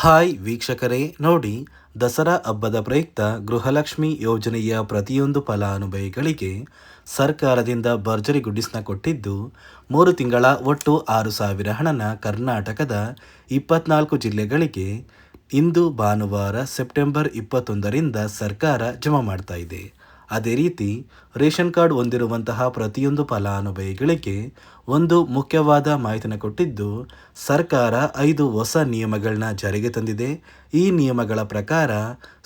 Hi ವೀಕ್ಷಕರೇ, ನೋಡಿ ದಸರಾ ಹಬ್ಬದ ಪ್ರಯುಕ್ತ ಗೃಹಲಕ್ಷ್ಮಿ ಯೋಜನೆಯ ಪ್ರತಿಯೊಂದು ಫಲಾನುಭವಿಗಳಿಗೆ ಸರ್ಕಾರದಿಂದ ಭರ್ಜರಿ ಗುಡ್ಡಿಸ್ನ ಕೊಟ್ಟಿದ್ದು, ಮೂರು ತಿಂಗಳ ಒಟ್ಟು ಆರು ಸಾವಿರ ಹಣನ ಕರ್ನಾಟಕದ ಇಪ್ಪತ್ನಾಲ್ಕು ಜಿಲ್ಲೆಗಳಿಗೆ ಇಂದು ಭಾನುವಾರ ಸೆಪ್ಟೆಂಬರ್ ಇಪ್ಪತ್ತೊಂದರಿಂದ ಸರ್ಕಾರ ಜಮಾ ಮಾಡ್ತಾ ಇದೆ. ಅದೇ ರೀತಿ ರೇಷನ್ ಕಾರ್ಡ್ ಹೊಂದಿರುವಂತಹ ಪ್ರತಿಯೊಂದು ಫಲಾನುಭವಿಗಳಿಗೆ ಒಂದು ಮುಖ್ಯವಾದ ಮಾಹಿತಿನ ಕೊಟ್ಟಿದ್ದು, ಸರ್ಕಾರ ಐದು ಹೊಸ ನಿಯಮಗಳನ್ನ ಜಾರಿಗೆ ತಂದಿದೆ. ಈ ನಿಯಮಗಳ ಪ್ರಕಾರ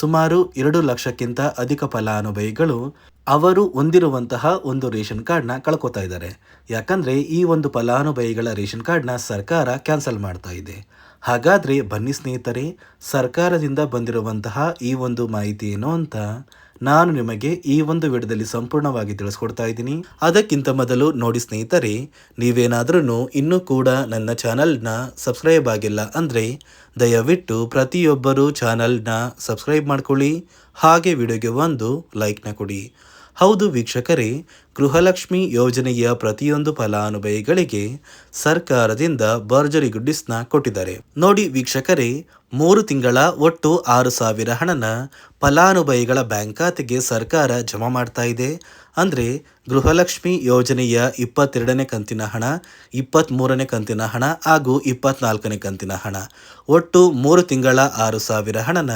ಸುಮಾರು ಎರಡು ಲಕ್ಷಕ್ಕಿಂತ ಅಧಿಕ ಫಲಾನುಭವಿಗಳು ಅವರು ಹೊಂದಿರುವಂತಹ ಒಂದು ರೇಷನ್ ಕಾರ್ಡ್ನ ಕಳ್ಕೊತಾ ಇದ್ದಾರೆ. ಯಾಕಂದರೆ ಈ ಒಂದು ಫಲಾನುಭವಿಗಳ ರೇಷನ್ ಕಾರ್ಡ್ನ ಸರ್ಕಾರ ಕ್ಯಾನ್ಸಲ್ ಮಾಡ್ತಾ ಇದೆ. ಹಾಗಾದರೆ ಬನ್ನಿ ಸ್ನೇಹಿತರೆ, ಸರ್ಕಾರದಿಂದ ಬಂದಿರುವಂತಹ ಈ ಒಂದು ಮಾಹಿತಿ ಏನು ಅಂತ ನಾನು ನಿಮಗೆ ಈ ಒಂದು ವಿಡಿಯೋದಲ್ಲಿ ಸಂಪೂರ್ಣವಾಗಿ ತಿಳಿಸ್ಕೊಡ್ತಾ ಇದ್ದೀನಿ. ಅದಕ್ಕಿಂತ ಮೊದಲು ನೋಡಿ ಸ್ನೇಹಿತರೆ ನೀವೇನಾದ್ರೂ ಇನ್ನೂ ಕೂಡ ನನ್ನ ಚಾನಲ್ನ ಸಬ್ಸ್ಕ್ರೈಬ್ ಆಗಿಲ್ಲ ಅಂದರೆ ದಯವಿಟ್ಟು ಪ್ರತಿಯೊಬ್ಬರು ಚಾನಲ್ನ ಸಬ್ಸ್ಕ್ರೈಬ್ ಮಾಡ್ಕೊಳ್ಳಿ, ಹಾಗೆ ವಿಡಿಯೋಗೆ ಒಂದು ಲೈಕ್ನ ಕೊಡಿ. ಹೌದು ವೀಕ್ಷಕರೇ ಗೃಹಲಕ್ಷ್ಮಿ ಯೋಜನೆಯ ಪ್ರತಿಯೊಂದು ಫಲಾನುಭವಿಗಳಿಗೆ ಸರ್ಕಾರದಿಂದ ಭರ್ಜರಿ ಗುಡ್ಡಿಸ್ನ ಕೊಟ್ಟಿದ್ದಾರೆ. ನೋಡಿ ವೀಕ್ಷಕರೇ, ಮೂರು ತಿಂಗಳ ಒಟ್ಟು ಆರು ಸಾವಿರ ಹಣನ ಫಲಾನುಭವಿಗಳ ಬ್ಯಾಂಕ್ ಖಾತೆಗೆ ಸರ್ಕಾರ ಜಮಾ ಮಾಡ್ತಾ ಇದೆ. ಅಂದರೆ ಗೃಹಲಕ್ಷ್ಮಿ ಯೋಜನೆಯ ಇಪ್ಪತ್ತೆರಡನೇ ಕಂತಿನ ಹಣ ಇಪ್ಪತ್ತ್ಮೂರನೇ ಕಂತಿನ ಹಣ ಹಾಗೂ ಇಪ್ಪತ್ನಾಲ್ಕನೇ ಕಂತಿನ ಹಣ. ಒಟ್ಟು ಮೂರು ತಿಂಗಳ ಆರು ಸಾವಿರ ಹಣನ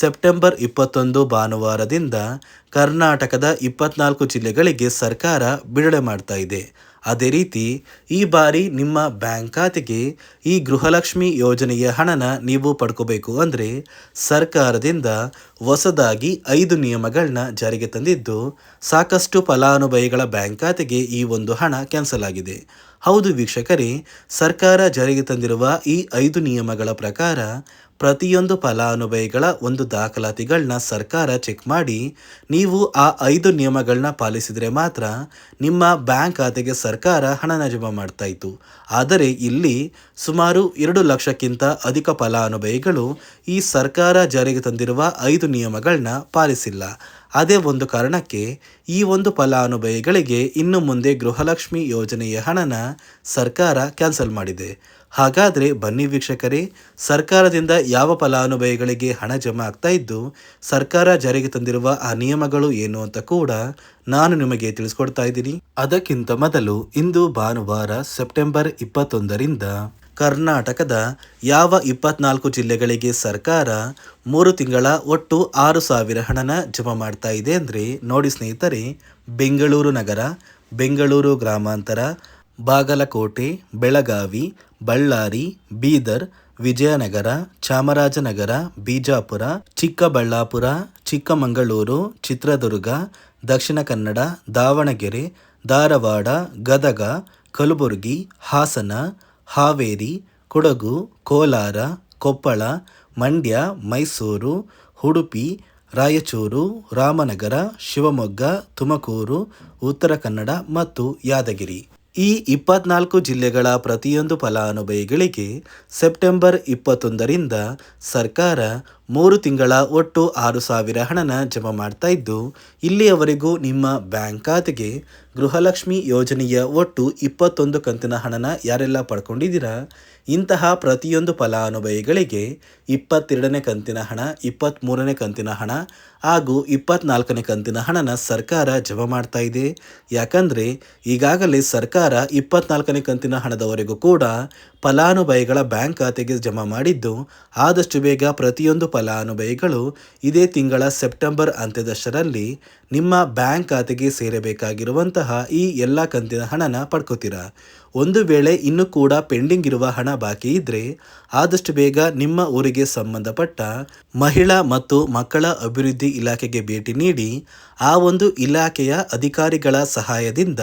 ಸೆಪ್ಟೆಂಬರ್ ಇಪ್ಪತ್ತೊಂದು ಭಾನುವಾರದಿಂದ ಕರ್ನಾಟಕದ ಇಪ್ಪತ್ನಾಲ್ಕು ಜಿಲ್ಲೆಗಳಿಗೆ ಸರ್ಕಾರ ಬಿಡುಗಡೆ ಮಾಡ್ತಾ ಇದೆ. ಅದೇ ರೀತಿ, ಈ ಬಾರಿ ನಿಮ್ಮ ಬ್ಯಾಂಕ್ ಖಾತೆಗೆ ಈ ಗೃಹಲಕ್ಷ್ಮಿ ಯೋಜನೆಯ ಹಣನ ನೀವು ಪಡ್ಕೋಬೇಕು ಅಂದರೆ ಸರ್ಕಾರದಿಂದ ಹೊಸದಾಗಿ ಐದು ನಿಯಮಗಳನ್ನ ಜಾರಿಗೆ ತಂದಿದ್ದು, ಸಾಕಷ್ಟು ಫಲಾನುಭವಿಗಳ ಬ್ಯಾಂಕ್ ಖಾತೆಗೆ ಈ ಒಂದು ಹಣ ಕ್ಯಾನ್ಸಲ್ ಆಗಿದೆ. ಹೌದು ವೀಕ್ಷಕರೇ, ಸರ್ಕಾರ ಜಾರಿಗೆ ತಂದಿರುವ ಈ ಐದು ನಿಯಮಗಳ ಪ್ರಕಾರ ಪ್ರತಿಯೊಂದು ಫಲಾನುಭವಿಗಳ ಒಂದು ದಾಖಲಾತಿಗಳನ್ನ ಸರ್ಕಾರ ಚೆಕ್ ಮಾಡಿ ನೀವು ಆ ಐದು ನಿಯಮಗಳನ್ನ ಪಾಲಿಸಿದರೆ ಮಾತ್ರ ನಿಮ್ಮ ಬ್ಯಾಂಕ್ ಖಾತೆಗೆ ಸರ್ಕಾರ ಹಣನ ಜಮಾ ಮಾಡ್ತಾ ಇತ್ತು. ಆದರೆ ಇಲ್ಲಿ ಸುಮಾರು ಎರಡು ಲಕ್ಷಕ್ಕಿಂತ ಅಧಿಕ ಫಲಾನುಭವಿಗಳು ಈ ಸರ್ಕಾರ ಜಾರಿಗೆ ತಂದಿರುವ ಐದು ನಿಯಮಗಳನ್ನ ಪಾಲಿಸಿಲ್ಲ. ಅದೇ ಒಂದು ಕಾರಣಕ್ಕೆ ಈ ಒಂದು ಫಲಾನುಭವಿಗಳಿಗೆ ಇನ್ನು ಮುಂದೆ ಗೃಹಲಕ್ಷ್ಮಿ ಯೋಜನೆಯ ಹಣನ ಸರ್ಕಾರ ಕ್ಯಾನ್ಸಲ್ ಮಾಡಿದೆ. ಹಾಗಾದರೆ ಬನ್ನಿ ವೀಕ್ಷಕರೇ, ಸರ್ಕಾರದಿಂದ ಯಾವ ಫಲಾನುಭವಿಗಳಿಗೆ ಹಣ ಜಮಾ ಆಗ್ತಾ ಇದ್ದು, ಸರ್ಕಾರ ಜಾರಿಗೆ ತಂದಿರುವ ಆ ನಿಯಮಗಳು ಏನು ಅಂತ ಕೂಡ ನಾನು ನಿಮಗೆ ತಿಳಿಸ್ಕೊಡ್ತಾ ಇದ್ದೀನಿ. ಅದಕ್ಕಿಂತ ಮೊದಲು ಇಂದು ಭಾನುವಾರ ಸೆಪ್ಟೆಂಬರ್ ಇಪ್ಪತ್ತೊಂದರಿಂದ ಕರ್ನಾಟಕದ ಯಾವ ಇಪ್ಪತ್ನಾಲ್ಕು ಜಿಲ್ಲೆಗಳಿಗೆ ಸರ್ಕಾರ ಮೂರು ತಿಂಗಳ ಒಟ್ಟು ಆರು ಸಾವಿರ ಹಣನ ಜಮಾ ಮಾಡ್ತಾ ಇದೆ ಅಂದರೆ ನೋಡಿ ಸ್ನೇಹಿತರೆ, ಬೆಂಗಳೂರು ನಗರ, ಬೆಂಗಳೂರು ಗ್ರಾಮಾಂತರ, ಬಾಗಲಕೋಟೆ, ಬೆಳಗಾವಿ, ಬಳ್ಳಾರಿ, ಬೀದರ್, ವಿಜಯನಗರ, ಚಾಮರಾಜನಗರ, ಬಿಜಾಪುರ, ಚಿಕ್ಕಬಳ್ಳಾಪುರ, ಚಿಕ್ಕಮಗಳೂರು, ಚಿತ್ರದುರ್ಗ, ದಕ್ಷಿಣ ಕನ್ನಡ, ದಾವಣಗೆರೆ, ಧಾರವಾಡ, ಗದಗ, ಕಲಬುರಗಿ, ಹಾಸನ ಹಾವೇರಿ, ಕೊಡಗು, ಕೋಲಾರ, ಕೊಪ್ಪಳ, ಮಂಡ್ಯ, ಮೈಸೂರು, ಉಡುಪಿ, ರಾಯಚೂರು, ರಾಮನಗರ, ಶಿವಮೊಗ್ಗ, ತುಮಕೂರು, ಉತ್ತರ ಕನ್ನಡ ಮತ್ತು ಯಾದಗಿರಿ. ಈ ಇಪ್ಪತ್ನಾಲ್ಕು ಜಿಲ್ಲೆಗಳ ಪ್ರತಿಯೊಂದು ಫಲಾನುಭವಿಗಳಿಗೆ ಸೆಪ್ಟೆಂಬರ್ ಇಪ್ಪತ್ತೊಂದರಿಂದ ಸರ್ಕಾರ ಮೂರು ತಿಂಗಳ ಒಟ್ಟು ಆರು ಸಾವಿರ ಹಣನ ಜಮಾ ಮಾಡ್ತಾ ಇದ್ದು, ಇಲ್ಲಿಯವರೆಗೂ ನಿಮ್ಮ ಬ್ಯಾಂಕ್ ಖಾತೆಗೆ ಗೃಹಲಕ್ಷ್ಮಿ ಯೋಜನೆಯ ಒಟ್ಟು ಇಪ್ಪತ್ತೊಂದು ಕಂತಿನ ಹಣನ ಯಾರೆಲ್ಲ ಪಡ್ಕೊಂಡಿದ್ದೀರಾ? ಇಂತಹ ಪ್ರತಿಯೊಂದು ಫಲಾನುಭವಿಗಳಿಗೆ ಇಪ್ಪತ್ತೆರಡನೇ ಕಂತಿನ ಹಣ ಇಪ್ಪತ್ತ್ಮೂರನೇ ಕಂತಿನ ಹಣ ಹಾಗೂ ಇಪ್ಪತ್ನಾಲ್ಕನೇ ಕಂತಿನ ಹಣನ ಸರ್ಕಾರ ಜಮಾ ಮಾಡ್ತಾ ಇದೆ. ಯಾಕಂದರೆ, ಈಗಾಗಲೇ ಸರ್ಕಾರ ಇಪ್ಪತ್ನಾಲ್ಕನೇ ಕಂತಿನ ಹಣದವರೆಗೂ ಕೂಡ ಫಲಾನುಭವಿಗಳ ಬ್ಯಾಂಕ್ ಖಾತೆಗೆ ಜಮಾ ಮಾಡಿದ್ದು, ಆದಷ್ಟು ಬೇಗ ಪ್ರತಿಯೊಂದು ಫಲಾನುಭವಿಗಳು ಇದೇ ತಿಂಗಳ ಸೆಪ್ಟೆಂಬರ್ ಅಂತ್ಯದಷ್ಟರಲ್ಲಿ ನಿಮ್ಮ ಬ್ಯಾಂಕ್ ಖಾತೆಗೆ ಸೇರಬೇಕಾಗಿರುವಂತಹ ಈ ಎಲ್ಲ ಕಂತಿನ ಹಣನ ಪಡ್ಕೋತೀರಾ? ಒಂದು ವೇಳೆ ಇನ್ನೂ ಕೂಡ ಪೆಂಡಿಂಗ್ ಇರುವ ಹಣ ಬಾಕಿ ಇದ್ದರೆ ಆದಷ್ಟು ಬೇಗ ನಿಮ್ಮ ಊರಿಗೆ ಸಂಬಂಧಪಟ್ಟ ಮಹಿಳಾ ಮತ್ತು ಮಕ್ಕಳ ಅಭಿವೃದ್ಧಿ ಇಲಾಖೆಗೆ ಭೇಟಿ ನೀಡಿ ಆ ಒಂದು ಇಲಾಖೆಯ ಅಧಿಕಾರಿಗಳ ಸಹಾಯದಿಂದ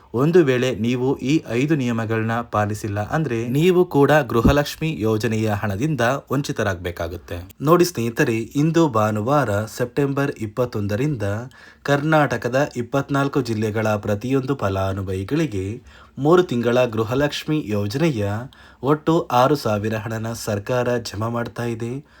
ಒಂದು ವೇಳೆ ನೀವು ಈ ಐದು ನಿಯಮಗಳನ್ನ ಪಾಲಿಸಿಲ್ಲ ಅಂದ್ರೆ ನೀವು ಕೂಡ ಗೃಹಲಕ್ಷ್ಮಿ ಯೋಜನೆಯ ಹಣದಿಂದ ವಂಚಿತರಾಗಬೇಕಾಗುತ್ತೆ. ನೋಡಿ ಸ್ನೇಹಿತರೆ, ಇಂದು ಭಾನುವಾರ ಸೆಪ್ಟೆಂಬರ್ ಇಪ್ಪತ್ತೊಂದರಿಂದ ಕರ್ನಾಟಕದ ಇಪ್ಪತ್ನಾಲ್ಕು ಜಿಲ್ಲೆಗಳ ಪ್ರತಿಯೊಂದು ಫಲಾನುಭವಿಗಳಿಗೆ ಮೂರು ತಿಂಗಳ ಗೃಹಲಕ್ಷ್ಮಿ ಯೋಜನೆಯ ಒಟ್ಟು ಆರು ಸಾವಿರ ಹಣನ ಸರ್ಕಾರ ಜಮಾ ಮಾಡ್ತಾ ಇದೆ.